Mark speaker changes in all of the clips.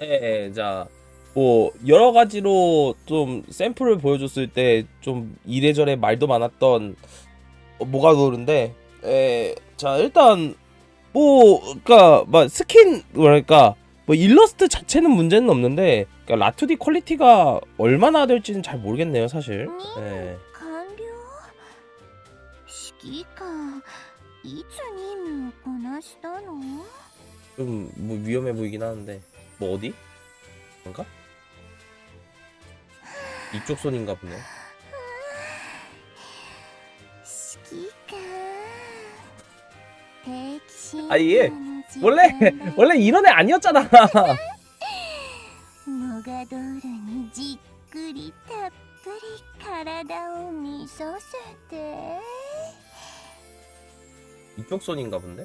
Speaker 1: 네, 자, 뭐 여러 가지로 좀 샘플을 보여줬을 때 좀 이래저래 말도 많았던 어, 뭐가 노는데, 에, 자 일단 뭐 그러니까 막 스킨 뭐랄까 뭐 일러스트 자체는 문제는 없는데, 그러니까 라투디 퀄리티가 얼마나 될지는 잘 모르겠네요, 사실. 예.
Speaker 2: 完了指揮官いつ任務をこなしたの
Speaker 1: 좀 뭐 위험해 보이긴 하는데, 뭐 어디? 뭔가? 이쪽 손인가 보네.
Speaker 2: 指揮官定期診
Speaker 1: 아, 예.
Speaker 2: 断の時
Speaker 1: 원래
Speaker 2: 間だよ
Speaker 1: 원래 이런 애 아니었잖아.
Speaker 2: モガドールにじっくりたっぷり体を見させて
Speaker 1: 이쪽 손인가 본데?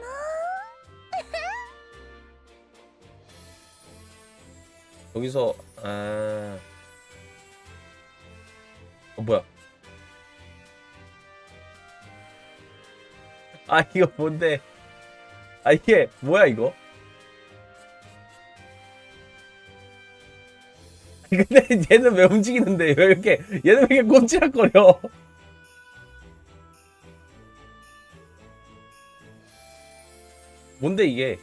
Speaker 1: 여기서 아 어, 뭐야? 아 이거 뭔데? 아 이게 뭐야 이거? 근데 얘는 왜 움직이는데 왜 이렇게 얘는 왜 이렇게 꼼지락거려? 뭔데 이게?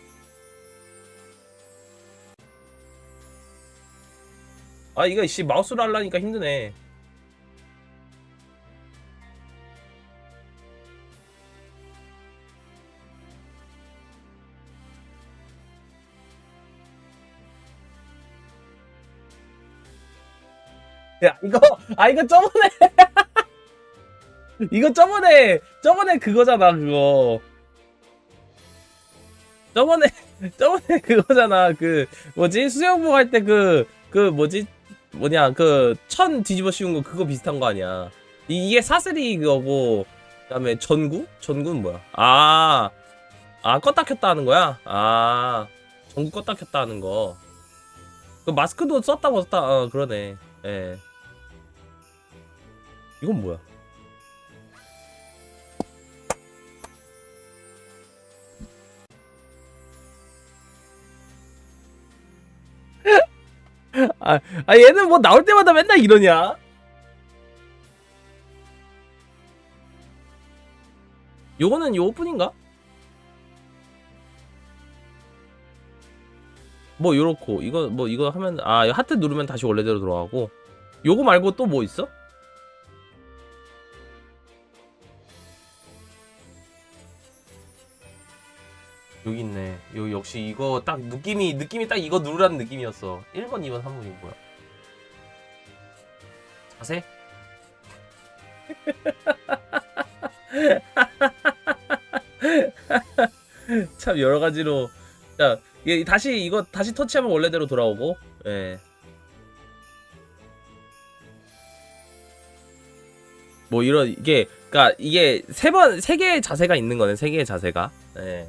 Speaker 1: 아 이거 씨 마우스로 하려니까 힘드네. 야 이거 아 이거 저번에 이거 저번에 저번에 그거잖아 그거. 저번에 저번에 그거잖아. 그 뭐지? 수영복 할 때 그그 뭐지 뭐냐 그 천 뒤집어 씌운 거 그거 비슷한 거 아니야. 이, 이게 사슬이 그거고 그다음에 전구? 전구는 뭐야? 아아 껐다 켰다 하는 거야? 아 전구 껐다 켰다 하는 거 그 마스크도 썼다 벗었다 어 그러네. 예. 이건 뭐야 아, 아 얘는 뭐 나올 때마다 맨날 이러냐? 요거는 요뿐인가? 뭐 요렇고 이거 뭐 이거 하면 아 하트 누르면 다시 원래대로 돌아가고 요거 말고 또 뭐 있어? 여기 있네. 요 역시 이거 딱 느낌이 느낌이 딱 이거 누르라는 느낌이었어. 1번, 2번, 3번이 뭐야? 자세? 참 여러 가지로 자, 이게 다시 이거 다시 터치하면 원래대로 돌아오고. 예. 뭐 이런 이게 그러니까 이게 세 번 세 개의 자세가 있는 거네. 세 개의 자세가. 예.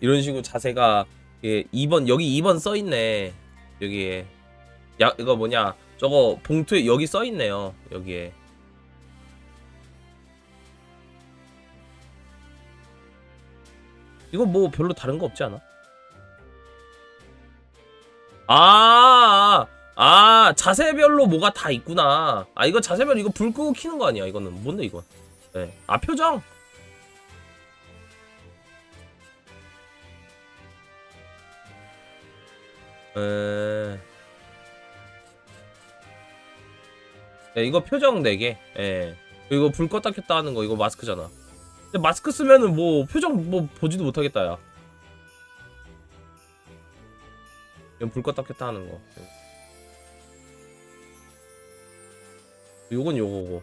Speaker 1: 이런 식으로 자세가 예, 2번 여기 2번 써 있네. 여기에 야 이거 뭐냐? 저거 봉투에 여기 써 있네요. 여기에. 이거 뭐 별로 다른 거 없지 않아? 아, 아, 아, 자세별로 뭐가 다 있구나. 아, 이거 자세별 이거 불 끄고 키는 거 아니야? 이거는 뭔데 이거? 네. 아, 표정. 에... 네, 이거 표정 4개. 예. 이거 불 껐다 켰다 하는 거 이거 마스크잖아. 근데 마스크 쓰면은 뭐 표정 뭐 보지도 못하겠다 야. 이건 불 껐다 켰다 하는 거. 요건 요거고.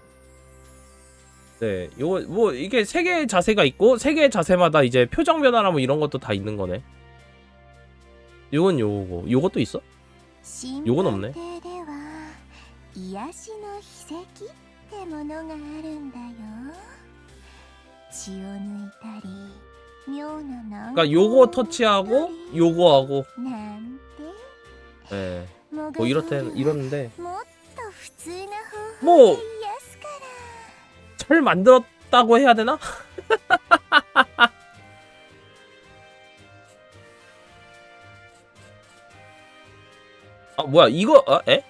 Speaker 1: 네, 요거 뭐 이게 세 개의 자세가 있고 세 개의 자세마다 이제 표정 변화나 뭐 이런 것도 다 있는 거네. 요건 요거고 요것도 있어? 요건 없네. 그러니까 요거 터치하고 요거 하고.
Speaker 2: 네.
Speaker 1: 예. 뭐 이렇다 이러는데. 뭐 잘 만들었다고 해야 되나? 아 뭐야 이거 아, 에?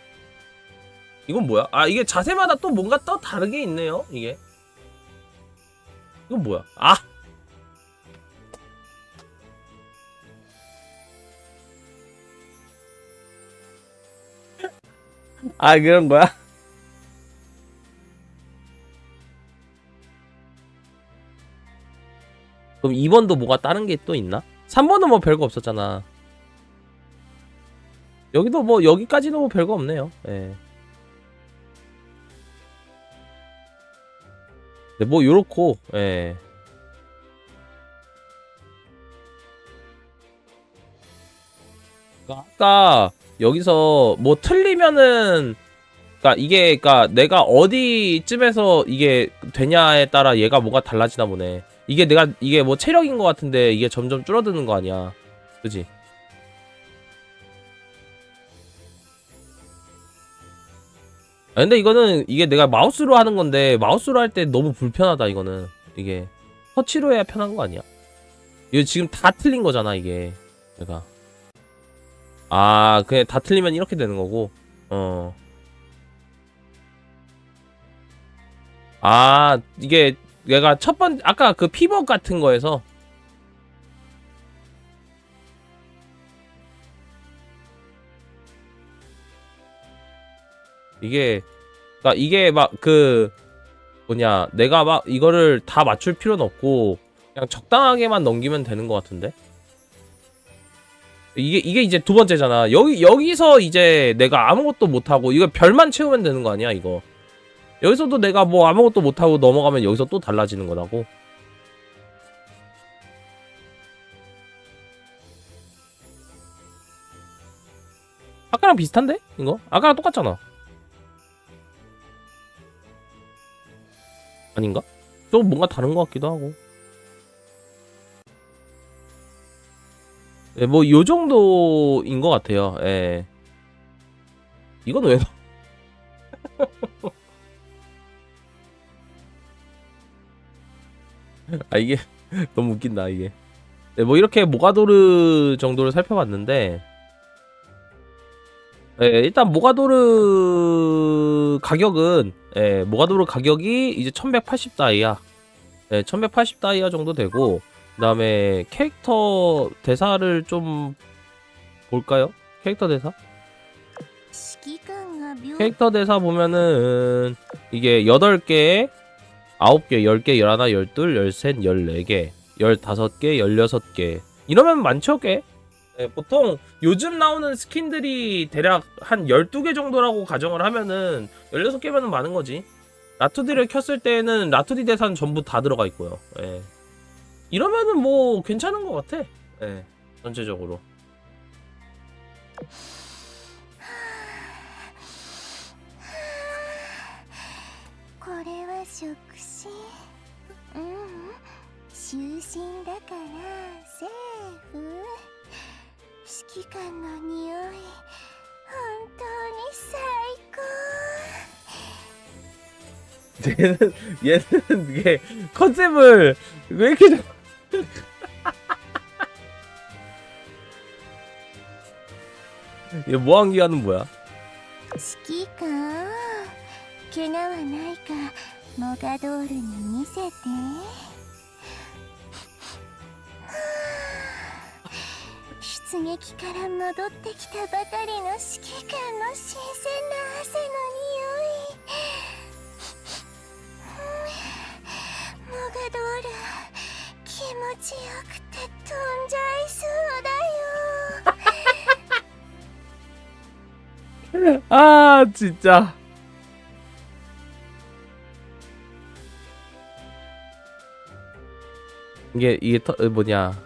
Speaker 1: 이건 뭐야? 아 이게 자세마다 또 뭔가 또 다르게 있네요 이게 이건 뭐야? 아 아, 그런 거야? 그럼 2번도 뭐가 다른 게 또 있나? 3번은 뭐 별거 없었잖아. 여기도 뭐 여기까지는 뭐 별거 없네요. 예. 네, 뭐 요렇고 예. 그러니까 아까 여기서 뭐 틀리면은 그러니까 이게 그러니까 내가 어디쯤에서 이게 되냐에 따라 얘가 뭐가 달라지나 보네. 이게 내가 이게 뭐 체력인 것 같은데 이게 점점 줄어드는 거 아니야. 그지? 아, 근데 이거는 이게 내가 마우스로 하는 건데 마우스로 할 때 너무 불편하다 이거는 이게 터치로 해야 편한 거 아니야? 이거 지금 다 틀린 거잖아 이게 내가 아 그냥 다 틀리면 이렇게 되는 거고 어. 아 이게 얘가 첫 번 아까 그 피벗 같은 거에서 이게 그러니까 이게 막 그 뭐냐 내가 막 이거를 다 맞출 필요는 없고 그냥 적당하게만 넘기면 되는 것 같은데? 이게 이게 이제 두 번째잖아. 여기 여기서 이제 내가 아무것도 못 하고 이거 별만 채우면 되는 거 아니야 이거? 여기서도 내가 뭐 아무것도 못 하고 넘어가면 여기서 또 달라지는 거라고? 아까랑 비슷한데? 이거? 아까랑 똑같잖아 아닌가? 좀 뭔가 다른 것 같기도 하고. 네, 뭐, 요 정도인 것 같아요. 예. 이건 왜, 넣- 아, 이게, 너무 웃긴다, 이게. 네, 뭐, 이렇게 모가도르 정도를 살펴봤는데, 예, 일단 모가도르 가격은 예, 모가도르 가격이 이제 1180 다이아 예, 1180 다이아 정도 되고 그 다음에 캐릭터 대사를 좀 볼까요? 캐릭터 대사? 캐릭터 대사 보면은 이게 8개 9개, 10개, 11, 12, 13, 14개 15개, 16개 이러면 많죠 꽤? 네, 보통 요즘 나오는 스킨들이 대략 한 12개 정도라고 가정을 하면은 16개면은 많은 거지. 라투디를 켰을 때는 라투디 대사는 전부 다 들어가 있고요. 예. 이러면은 뭐 괜찮은 것 같아. 예. 전체적으로.
Speaker 2: これは触診ううん就寝だからセーフ 指揮官の匂い本当に最高
Speaker 1: 얘는 얘는 이게 컨셉을 왜 이렇게 자- 얘 모항기하는 뭐야?
Speaker 2: 指揮官怪我はないかモガドールに見せて 出撃から戻ってきたばかりの指揮官の新鮮な汗の匂いうんモガドール気持ちよくて飛んじゃいそうだよ
Speaker 1: 아 진짜 이게 이게 터, 어, 뭐냐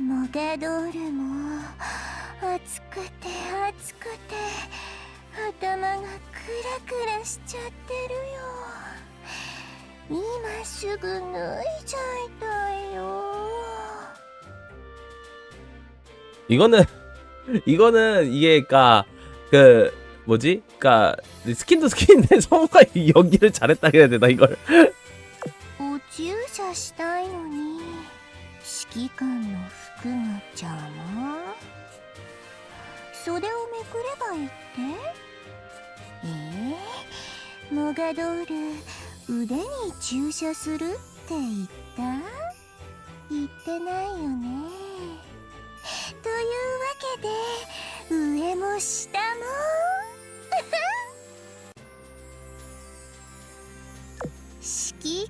Speaker 2: モガドールも熱くて熱くて頭がクラクラしちゃってるよ今すぐ脱いじゃいたいよ
Speaker 1: 이거는 이거는 이게 그니까 그 뭐지? 그니까 스킨도 스킨인데 성우가 연기를 잘했다 해야 되나 이걸?
Speaker 2: お注射したいのに指揮官の 服が邪魔袖をめくればいいって？ええモガドール腕に注射するって言った？言ってないよね。というわけで上も下も。指揮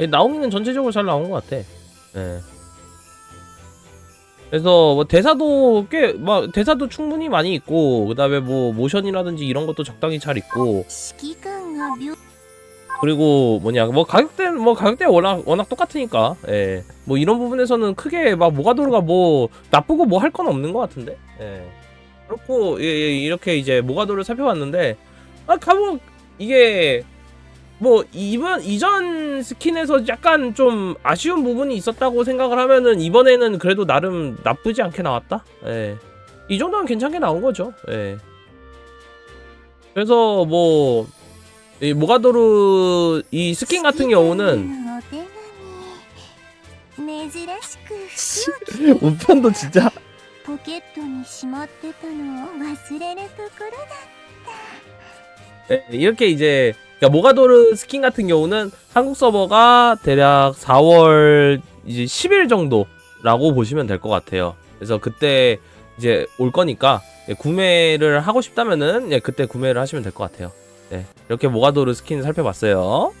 Speaker 1: 예, 나옹이는 전체적으로 잘 나온 것 같아. 네. 그래서 뭐 대사도 꽤막 뭐 대사도 충분히 많이 있고 그다음에 뭐 모션이라든지 이런 것도 적당히 잘 있고 그리고 뭐냐 뭐 가격대 뭐 가격대 워낙 워낙 똑같으니까 예 뭐 이런 부분에서는 크게 막 모가도르가 뭐 나쁘고 뭐 할 건 없는 것 같은데 예 그렇고 예, 예 이렇게 이제 모가도를 살펴봤는데 아 가보 이게 뭐 이번 이전 스킨에서 약간 좀 아쉬운 부분이 있었다고 생각을 하면은 이번에는 그래도 나름 나쁘지 않게 나왔다. 예. 이 정도면 괜찮게 나온 거죠. 예. 그래서 뭐 이 모가도르 이 스킨 같은 경우는 우편도 진짜 예, 이렇게 이제 그러니까 모가도르 스킨 같은 경우는 한국 서버가 대략 4월 이제 10일 정도라고 보시면 될 것 같아요. 그래서 그때 이제 올 거니까 예, 구매를 하고 싶다면은 예, 그때 구매를 하시면 될 것 같아요. 네, 이렇게 모가도르 스킨 살펴봤어요.